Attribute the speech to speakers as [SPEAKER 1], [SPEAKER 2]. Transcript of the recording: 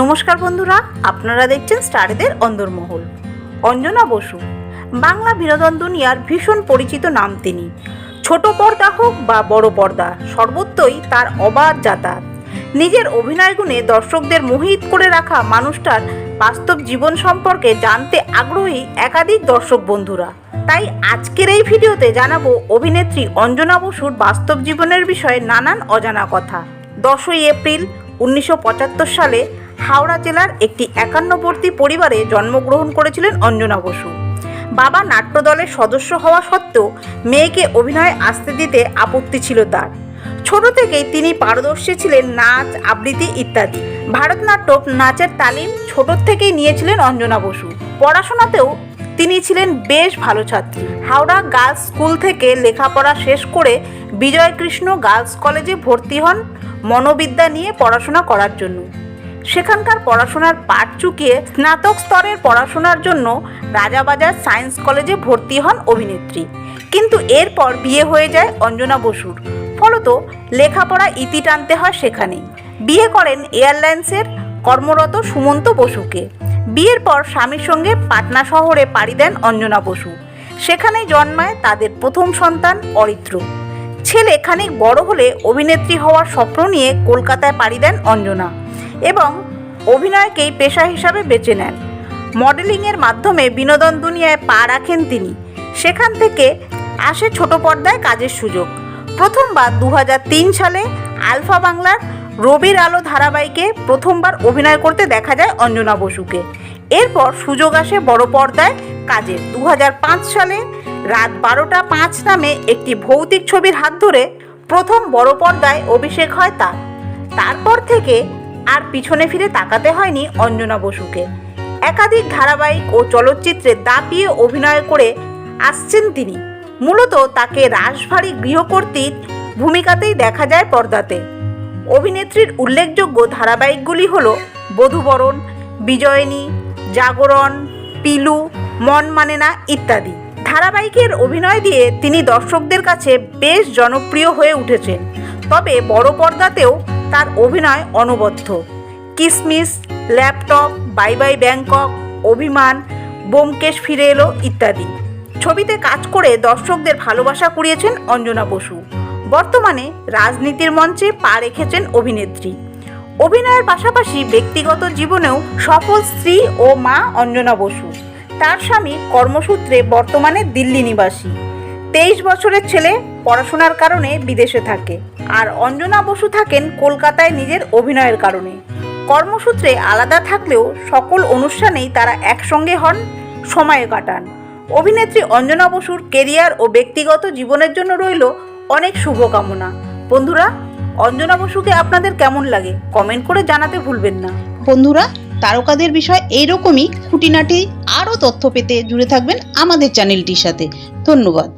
[SPEAKER 1] নমস্কার বন্ধুরা, আপনারা দেখছেন স্টারেদের অন্দরমহল। অঞ্জনা বসু, বাংলা বিনোদন দুনিয়ার ভীষণ পরিচিত নাম তিনি। ছোট পর্দা হোক বা বড় পর্দা, সর্বত্রই তার অবাধ যাতায়াত। নিজের অভিনয় গুণে দর্শকদের মোহিত করে রাখা মানুষটার বাস্তব জীবন সম্পর্কে জানতে আগ্রহী একাধিক দর্শক বন্ধুরা। তাই আজকের এই ভিডিওতে জানাব অভিনেত্রী অঞ্জনা বসুর বাস্তব জীবনের বিষয়ে নানান অজানা কথা। দশই এপ্রিল উনিশশো পঁচাত্তর সালে হাওড়া জেলার একটি একান্নবর্তী পরিবারে জন্মগ্রহণ করেছিলেন অঞ্জনা বসু। বাবা নাট্যদলের সদস্য হওয়া সত্ত্বেও মেয়েকে অভিনয়ে আসতে দিতে আপত্তি ছিল তার। ছোট থেকেই তিনি পারদর্শী ছিলেন, নাচ, আবৃত্তি ইত্যাদি। ভারতনাট্যম নাচের তালিম ছোট থেকেই নিয়েছিলেন অঞ্জনা বসু। পড়াশোনাতেও তিনি ছিলেন বেশ ভালো ছাত্রী। হাওড়া গার্লস স্কুল থেকে লেখাপড়া শেষ করে বিজয়কৃষ্ণ গার্লস কলেজে ভর্তি হন মনোবিদ্যা নিয়ে পড়াশোনা করার জন্য। সেখানকার পড়াশোনার পাঠ চুকিয়ে স্নাতক স্তরের পড়াশোনার জন্য রাজাবাজার সায়েন্স কলেজে ভর্তি হন অভিনেত্রী। কিন্তু এরপর বিয়ে হয়ে যায় অঞ্জনা বসুর। ফলত লেখাপড়া ইতি টানতে হয় সেখানেই। বিয়ে করেন এয়ারলাইন্সের কর্মরত সুমন্ত বসুকে। বিয়ের পর স্বামীর সঙ্গে পাটনা শহরে পাড়ি দেন অঞ্জনা বসু। সেখানেই জন্মায় তাদের প্রথম সন্তান অরিত্র। ছেলে খানিক বড় হলে অভিনেত্রী হওয়ার স্বপ্ন নিয়ে কলকাতায় পাড়ি দেন অঞ্জনা। এবং অভিনয়কেই পেশা হিসাবে বেছে নেন। মডেলিংয়ের মাধ্যমে বিনোদন দুনিয়ায় পা রাখেন তিনি। সেখান থেকে আসে ছোট পর্দায় কাজের সুযোগ। প্রথমবার দু হাজার তিন সালে আলফা বাংলার রবির আলো ধারাবাহিকে প্রথমবার অভিনয় করতে দেখা যায় অঞ্জনা বসুকে। এরপর সুযোগ আসে বড় পর্দায় কাজের। দু হাজার পাঁচ সালে রাত বারোটা পাঁচ নামে একটি ভৌতিক ছবির হাত ধরে প্রথম বড় পর্দায় অভিষেক হয় তার। তারপর থেকে আর পিছনে ফিরে তাকাতে হয়নি অঞ্জনা বসুকে। একাধিক ধারাবাহিক ও চলচ্চিত্রে দাপিয়ে অভিনয় করে আসছেন তিনি। মূলত তাকে রাশভারী গৃহকর্ত্রীর ভূমিকাতেই দেখা যায় পর্দাতে। অভিনেত্রীর উল্লেখযোগ্য ধারাবাহিকগুলি হল বধূবরণ, বিজয়িনী, জাগরণ, পিলু, মন মানে না ইত্যাদি। ধারাবাহিকের অভিনয় দিয়ে তিনি দর্শকদের কাছে বেশ জনপ্রিয় হয়ে উঠেছেন। তবে বড় পর্দাতেও তার অভিনয় অনবদ্য। কিসমিস, ল্যাপটপ, বাই বাই ব্যাংকক, অভিমান, বোমকেশ ফিরে এলো ইত্যাদি। ছবিতে কাজ করে দর্শকদের ভালোবাসা কুড়িয়েছেন অঞ্জনা বসু। বর্তমানে রাজনীতির মঞ্চে পা রেখেছেন অভিনেত্রী। অভিনয়ের পাশাপাশি ব্যক্তিগত জীবনেও সফল স্ত্রী ও মা অঞ্জনা বসু। তার স্বামী কর্মসূত্রে বর্তমানে দিল্লি নিবাসী। তেইশ বছরের ছেলে পড়াশোনার কারণে বিদেশে থাকে। আর অঞ্জনা বসু থাকেন কলকাতায় নিজের অভিনয়ের কারণে। কর্মসূত্রে আলাদা থাকলেও সকল অনুষ্ঠানেই তারা একসঙ্গে হন, সময় কাটান। অভিনেত্রী অঞ্জনা বসুর কেরিয়ার ও ব্যক্তিগত জীবনের জন্য রইল অনেক শুভকামনা। বন্ধুরা, অঞ্জনা বসুকে আপনাদের কেমন লাগে কমেন্ট করে জানাতে ভুলবেন না।
[SPEAKER 2] বন্ধুরা, তারকাদের বিষয় এইরকমই, খুঁটিনাটি আরও তথ্য পেতে জুড়ে থাকবেন আমাদের চ্যানেলটির সাথে। ধন্যবাদ।